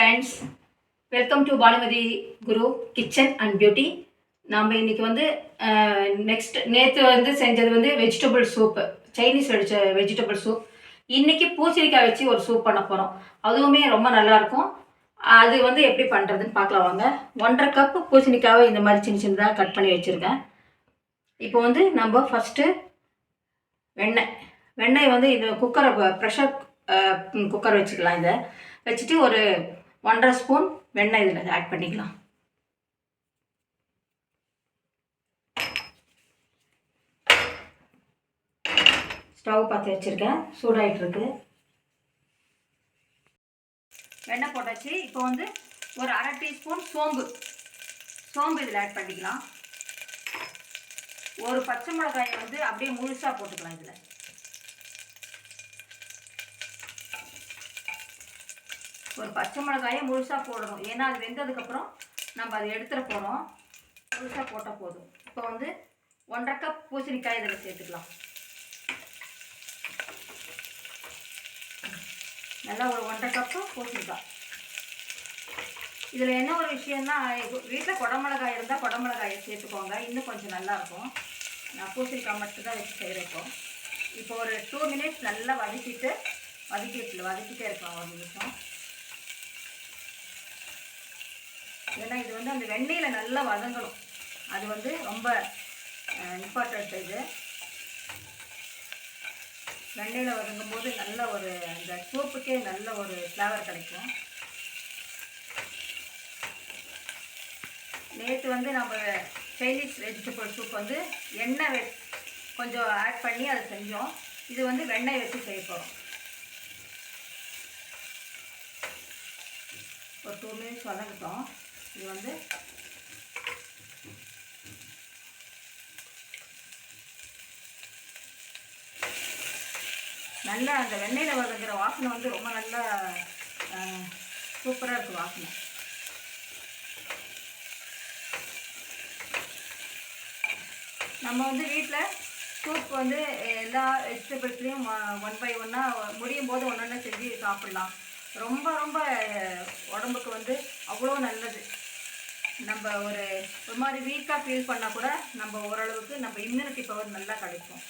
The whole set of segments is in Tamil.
Friends welcome to Bhanumathi Guru kitchen and beauty நாம் இன்றைக்கி வந்து நெக்ஸ்ட் நேற்று வந்து செஞ்சது வந்து வெஜிடபிள் சூப்பு சைனீஸ் வெடிச்ச வெஜிடபிள் சூப் இன்றைக்கி பூசணிக்காய் வச்சு ஒரு சூப் பண்ண போகிறோம் அதுவுமே ரொம்ப நல்லாயிருக்கும் அது வந்து எப்படி பண்ணுறதுன்னு பார்க்கலாம் வாங்க. ஒன்றரை கப்பு பூசணிக்காவை இந்த மாதிரி சின்ன சின்னதாக கட் பண்ணி வச்சுருக்கேன். இப்போ வந்து நம்ம ஃபஸ்ட்டு வெண்ணெய். வெண்ணெய் வந்து இது குக்கரை ப்ரெஷர் குக்கர் வச்சுக்கலாம் இதை. வச்சுட்டு ஒரு ஒன்றரை ஸ்பூன் வெண்ணெய் இதில் ஆட் பண்ணிக்கலாம். ஸ்டவ் பார்த்து வச்சுருக்கேன். சூடாயிட்டுருக்கு. வெண்ணெய் போட்டாச்சு. இப்போ வந்து ஒரு அரை டீஸ்பூன் சோம்பு. சோம்பு இதில் ஆட் பண்ணிக்கலாம். ஒரு பச்சை மிளகாயை வந்து அப்படியே முழுசாக போட்டுக்கலாம் இதில். ஒரு பச்சை மிளகாயை முழுசாக போடணும். ஏன்னா அது வெந்ததுக்கப்புறம் நம்ம அதை எடுத்துட போகிறோம் முழுசாக போட்டால் போதும். இப்போ வந்து ஒன்றரை கப் பூசணிக்காய் இதில் சேர்த்துக்கலாம். நல்லா ஒரு ஒன்றரை கப்பு பூசணிக்காய். இதில் என்ன ஒரு விஷயம்னா வீட்டில் குடமிளகாய் இருந்தால் குடமிளகாயை சேர்த்துக்கோங்க. இன்னும் கொஞ்சம் நல்லாயிருக்கும் நான் பூசணிக்காய் மட்டும்தான் வச்சு செய்கிறேன் இப்போ. இப்போ ஒரு டூ மினிட்ஸ் நல்லா வதக்கிட்டு வதக்கிட்டு வதக்கிட்டே இருக்கலாம் ஒரு நிமிஷம். ஏன்னா இது வந்து அந்த வெண்ணெயில் நல்லா வதங்கணும். அது வந்து ரொம்ப இம்பார்ட்டண்ட் இது. வெண்ணெயில் வதங்கும் போது நல்ல ஒரு இந்த சூப்புக்கே நல்ல ஒரு ஃப்ளேவர் கிடைக்கும். நேற்று வந்து நம்ம சைனீஸ் வெஜிடபிள் சூப் வந்து எண்ணெய் வெ கொஞ்சம் ஆட் பண்ணி அதை செஞ்சோம். இது வந்து வெண்ணெய் வச்சு செய்ய போகிறோம் ஒரு டூ மினிட்ஸ் வதங்கிட்டோம். இது வந்து நல்லா அந்த வெண்ணெயில் வதங்குற வாசனை வந்து ரொம்ப நல்லா சூப்பராக இருக்குது வாசனை. நம்ம வந்து வீட்டில் சூப் வந்து எல்லா வெஜிடபிள்ஸ்லேயும் ஒன் பை ஒன்னாக முடியும் போது ஒன்று ஒன்று செஞ்சு சாப்பிட்லாம். ரொம்ப ரொம்ப உடம்புக்கு வந்து அவ்வளோ நல்லது. நம்ம ஒரு ஒரு மாதிரி வீக்காக ஃபீல் பண்ணால் கூட நம்ம ஓரளவுக்கு நம்ம இம்யூனிட்டி பவர் நல்லா கிடைக்கும்.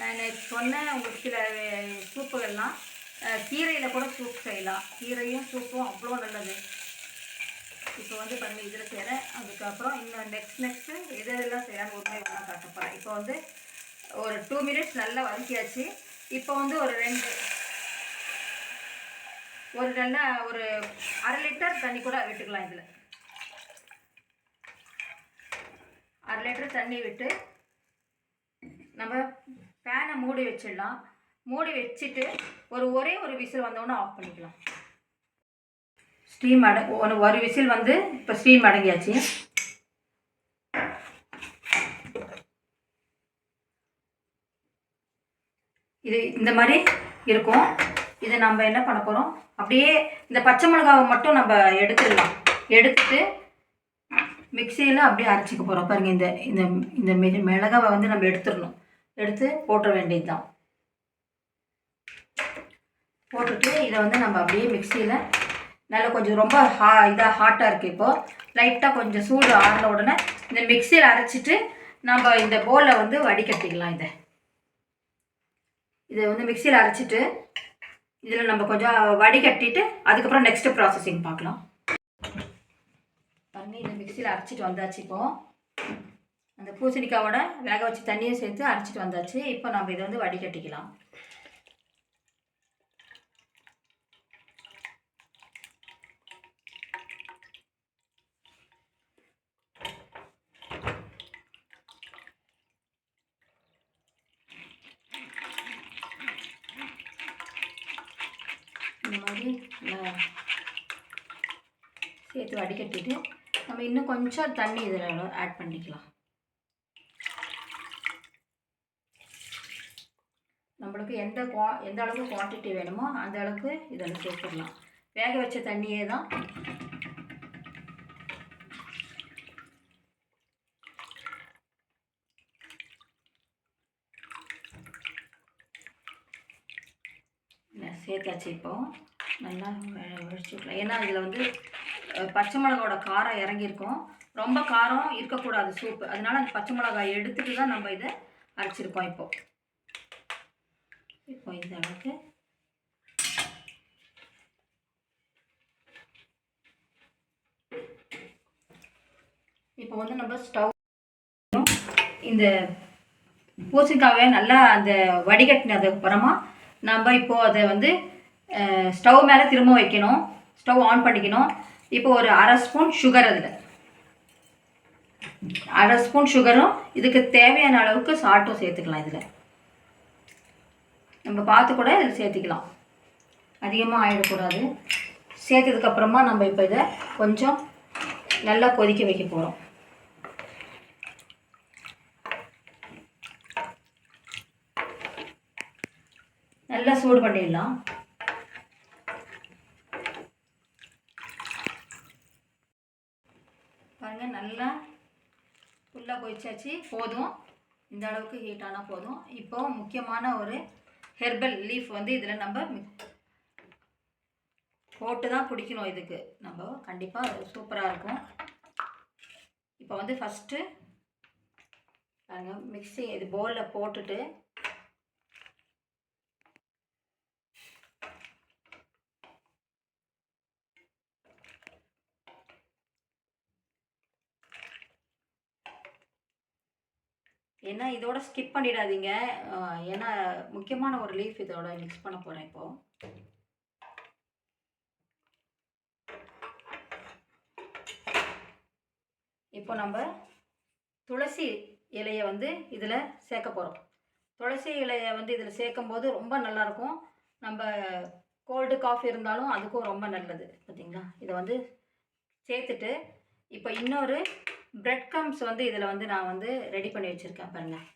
நான் சொன்னேன் உங்களுக்கு சில சூப்புகள்லாம் கீரையில் கூட சூப் செய்யலாம். கீரையும் சூப்பும் அவ்வளோ நல்லது. இப்போ வந்து பண்ணி இதில் செய்கிறேன் அதுக்கப்புறம் இன்னும் நெக்ஸ்ட் நெக்ஸ்ட்டு எது எதெல்லாம் செய்யலாம்னு உண்மை ஒன்றா காட்ட போகிறேன் இப்போ வந்து ஒரு டூ மினிட்ஸ் நல்லா வதக்கியாச்சு. இப்போ வந்து ஒரு ரெண்டு ஒரு நல்லா ஒரு அரை லிட்டர் தண்ணி கூட விட்டுக்கலாம் இதில். அரை லிட்டர் தண்ணி விட்டு நம்ம பேனை மூடி வச்சிடலாம். மூடி வச்சுட்டு ஒரு ஒரே ஒரு விசில் வந்தோடனே ஆஃப் பண்ணிக்கலாம். ஸ்டீம் அட ஒரு ஒரு விசில் வந்து இப்போ ஸ்டீம் அடங்கியாச்சு. இது இந்த மாதிரி இருக்கும். இதை நம்ம என்ன பண்ண போகிறோம் அப்படியே இந்த பச்சை மிளகாவை மட்டும் நம்ம எடுத்துடலாம். எடுத்துட்டு மிக்சியில் அப்படியே அரைச்சிக்க போகிறோம் பாருங்கள் இந்த இந்த இந்த மிள மிளகாவை வந்து நம்ம எடுத்துடணும். எடுத்து போட்டுற வேண்டியது தான் போட்டுட்டு இதை வந்து நம்ம அப்படியே மிக்சியில் நல்லா கொஞ்சம் ரொம்ப ஹா இதாக ஹாட்டாக இருக்குது இப்போது லைட்டாக கொஞ்சம் சூடு ஆறின உடனே இந்த மிக்சியில் அரைச்சிட்டு நம்ம இந்த போலில் வந்து வடிகட்டிக்கலாம் இதை. இதை வந்து மிக்சியில் அரைச்சிட்டு இதில் நம்ம கொஞ்சம் வடிகட்டிட்டு அதுக்கப்புறம் நெக்ஸ்ட்டு ப்ராசஸிங் பார்க்கலாம். பாருங்கள் இதை மிக்சியில் அரைச்சிட்டு வந்தாச்சு இப்போது அந்த பூசணிக்காவோட வேக வச்சு தண்ணியும் சேர்த்து அரைச்சிட்டு வந்தாச்சு. இப்போ நம்ம இதை வந்து வடிகட்டிக்கலாம். இந்த மாதிரி சேர்த்து வடிகட்டிட்டு நம்ம இன்னும் கொஞ்சம் தண்ணி இதில் ஆட் பண்ணிக்கலாம். நம்மளுக்கு எந்த குவா எந்த அளவுக்கு குவான்டிட்டி வேணுமோ அந்த அளவுக்கு இதில் சேர்த்துடலாம். வேக வச்ச தண்ணியே தான் சேர்த்தாச்சு இப்போ நல்லா வடிச்சு விட்லாம். ஏன்னா இதில் வந்து பச்சை மிளகாவோட காரம் இறங்கியிருக்கும். ரொம்ப காரம் இருக்கக்கூடாது சூப்பு. அதனால அந்த பச்சை மிளகாய் எடுத்துட்டு தான் நம்ம இதை அரைச்சிருக்கோம் இப்போ. இப்போ இந்த அளவுக்கு. இப்போ வந்து நம்ம ஸ்டவ் இந்த பூசணிக்காவை நல்லா அந்த வடிகட்டினதுக்கு அப்புறமா நம்ம இப்போது அதை வந்து ஸ்டவ் மேலே திரும்ப வைக்கணும். ஸ்டவ் ஆன் பண்ணிக்கணும். இப்போ ஒரு அரை ஸ்பூன் சுகர் அதில். அரை ஸ்பூன் சுகரும் இதுக்கு தேவையான அளவுக்கு சால்ட்டும் சேர்த்துக்கலாம் இதில். நம்ம பார்த்து கூட இதில் சேர்த்துக்கலாம். அதிகமாக ஆகிடக்கூடாது சேர்த்ததுக்கப்புறமா நம்ம இப்போ இதை கொஞ்சம் நல்லா கொதிக்க வைக்க போகிறோம் நல்லா சூடு பண்ணிடலாம். பாருங்கள் நல்லா ஃபுல்லாக கொதிச்சாச்சு போதும். இந்த அளவுக்கு ஹீட் ஆனால் போதும். இப்போ முக்கியமான ஒரு ஹெர்பல் லீஃப் வந்து இதில் நம்ம போட்டு தான் குடிக்கணும் இதுக்கு. நம்ம கண்டிப்பாக சூப்பராக இருக்கும். இப்போ வந்து ஃபஸ்ட்டு பாருங்க மிக்ஸி இது பவுலில் போட்டுட்டு ஏன்னா இதோட ஸ்கிப் பண்ணிடாதீங்க. ஏன்னா முக்கியமான ஒரு லீஃப் இதோட மிக்ஸ் பண்ண போகிறேன் இப்போ. இப்போ நம்ம துளசி இலையை வந்து இதில் சேர்க்க போகிறோம் துளசி இலையை வந்து இதில் சேர்க்கும் போது ரொம்ப நல்லாயிருக்கும். நம்ம கோல்டு காஃபி இருந்தாலும் அதுக்கும் ரொம்ப நல்லது பார்த்தீங்களா? இதை வந்து சேர்த்துட்டு இப்போ இன்னொரு ப்ரெட் க்ரம்ஸ் வந்து இதில் வந்து நான் வந்து ரெடி பண்ணி வச்சுருக்கேன் பாருங்கள்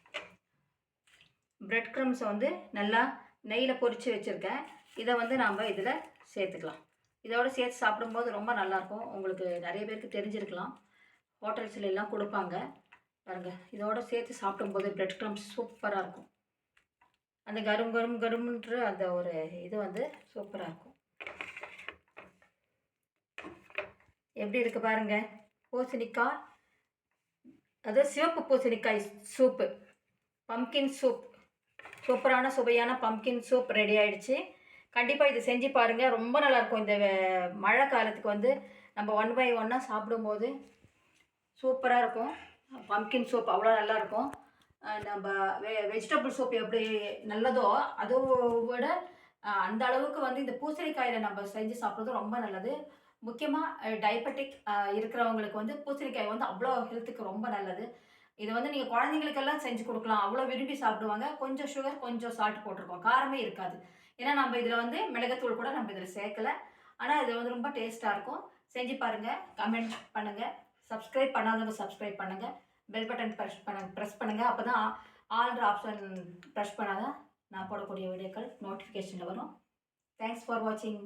ப்ரெட் க்ரம்ஸை வந்து நல்லா நெய்யில் பொரித்து வச்சுருக்கேன். இதை வந்து நாம் இதில் சேர்த்துக்கலாம். இதோட சேர்த்து சாப்பிடும்போது ரொம்ப நல்லாயிருக்கும். உங்களுக்கு நிறைய பேருக்கு தெரிஞ்சிருக்கலாம். ஹோட்டல்ஸ்ல எல்லாம் கொடுப்பாங்க. பாருங்கள் இதோட சேர்த்து சாப்பிடும்போது ப்ரெட் க்ரம்ஸ் சூப்பராக இருக்கும். அந்த கரும் கரும் கரும்ன்ற அந்த ஒரு இது வந்து சூப்பராக இருக்கும். எப்படி இருக்குது பாருங்கள் பூசணிக்காய் அது சிவப்பு பூசணிக்காய் சூப்பு பம்கின் சூப் சூப்பரான சுவையான பம்கின் சூப் ரெடி ஆயிடுச்சு. கண்டிப்பாக இது செஞ்சு பாருங்கள் ரொம்ப நல்லாயிருக்கும் இந்த மழை காலத்துக்கு வந்து நம்ம ஒன் பை ஒன்னாக சாப்பிடும்போது சூப்பராக இருக்கும். பம்கின் சூப் அவ்வளோ நல்லாயிருக்கும் நம்ம வெ வெஜிடபிள் சூப் எப்படி நல்லதோ அதை விட அந்த அளவுக்கு வந்து இந்த பூசணிக்காயில் நம்ம செஞ்சு சாப்பிட்றது ரொம்ப நல்லது. முக்கியமாக டயபெட்டிக் இருக்கிறவங்களுக்கு வந்து பூசணிக்காய் வந்து அவ்வளோ ஹெல்த்துக்கு ரொம்ப நல்லது. இது வந்து நீங்கள் குழந்தைங்களுக்கெல்லாம் செஞ்சு கொடுக்கலாம். அவ்வளோ விரும்பி சாப்பிடுவாங்க. கொஞ்சம் சுகர் கொஞ்சம் சால்ட் போட்டிருக்கோம். காரமே இருக்காது. ஏன்னா நம்ம இதில் வந்து மிளகுத்தூள் கூட நம்ம இதில் சேர்க்கல. ஆனால் இது வந்து ரொம்ப டேஸ்ட்டாக இருக்கும். செஞ்சு பாருங்கள் கமெண்ட் பண்ணுங்கள் சப்ஸ்கிரைப் பண்ணாதவங்க சப்ஸ்கிரைப் பண்ணுங்கள் பெல் பட்டன் ப்ரெஷ் பண்ண ப்ரெஸ் பண்ணுங்கள் அப்போ தான் ஆல்ற ஆப்ஷன் ப்ரெஷ் பண்ணாதான் நான் போடக்கூடிய வீடியோக்கள் நோட்டிஃபிகேஷனில் வரும். தேங்க்ஸ் ஃபார் வாட்சிங்